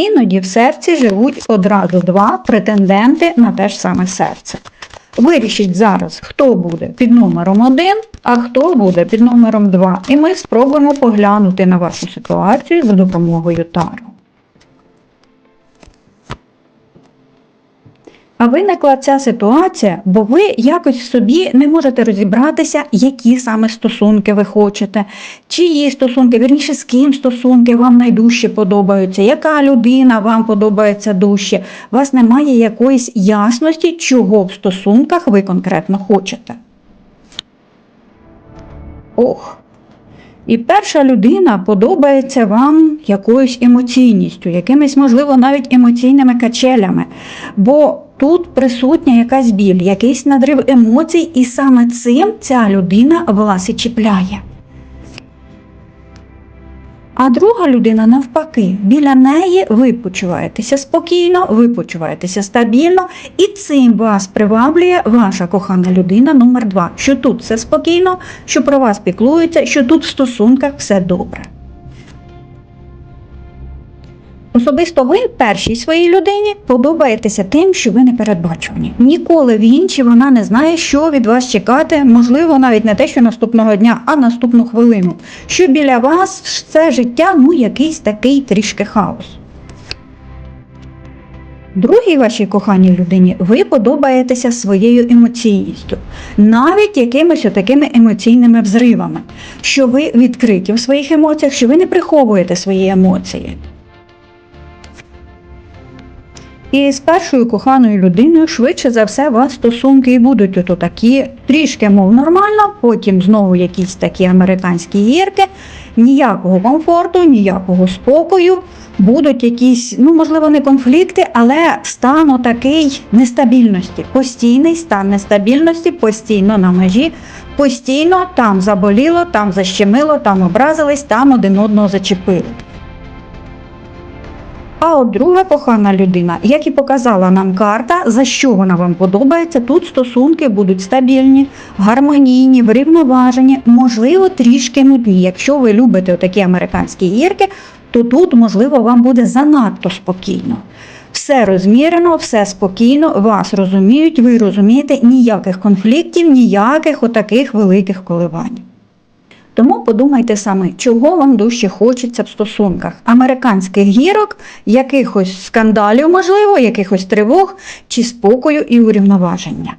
Іноді в серці живуть одразу два претенденти на те ж саме серце. Вирішіть зараз, хто буде під номером 1, а хто буде під номером 2. І ми спробуємо поглянути на вашу ситуацію за допомогою тару. А виникла ця ситуація, бо ви якось собі не можете розібратися, які саме стосунки ви хочете, чиї стосунки, вірніше, з ким стосунки вам найдужче подобаються, яка людина вам подобається дужче. У вас немає якоїсь ясності, чого в стосунках ви конкретно хочете. Ох. І перша людина подобається вам якоюсь емоційністю, якимись, можливо, навіть емоційними качелями. Бо тут присутня якась біль, якийсь надрив емоцій, і саме цим ця людина вас і чіпляє. А друга людина навпаки, біля неї ви почуваєтеся спокійно, ви почуваєтеся стабільно, і цим вас приваблює ваша кохана людина номер два, що тут все спокійно, що про вас піклується, що тут в стосунках все добре. Особисто ви першій своїй людині подобаєтеся тим, що ви не передбачувані. Ніколи він чи вона не знає, що від вас чекати, можливо, навіть не те, що наступного дня, а наступну хвилину. Що біля вас це життя, ну якийсь такий трішки хаос. Другій вашій коханій людині ви подобаєтеся своєю емоційністю, навіть якимись такими емоційними взривами, що ви відкриті в своїх емоціях, що ви не приховуєте свої емоції. І з першою коханою людиною швидше за все у вас стосунки і будуть ото такі трішки, мов нормально, потім знову якісь такі американські гірки, ніякого комфорту, ніякого спокою. Будуть якісь, ну можливо, не конфлікти, але стан такий нестабільності, постійний стан нестабільності, постійно на межі, постійно там заболіло, там защемило, там образились, там один одного зачепили. А от друга кохана людина, як і показала нам карта, за що вона вам подобається, тут стосунки будуть стабільні, гармонійні, врівноважені, можливо, трішки нудні. Якщо ви любите такі американські гірки, то тут, можливо, вам буде занадто спокійно. Все розмірено, все спокійно, вас розуміють, ви розумієте, ніяких конфліктів, ніяких отаких великих коливань. Тому подумайте саме, чого вам дужче хочеться в стосунках: американських гірок, якихось скандалів, можливо, якихось тривог чи спокою і урівноваження.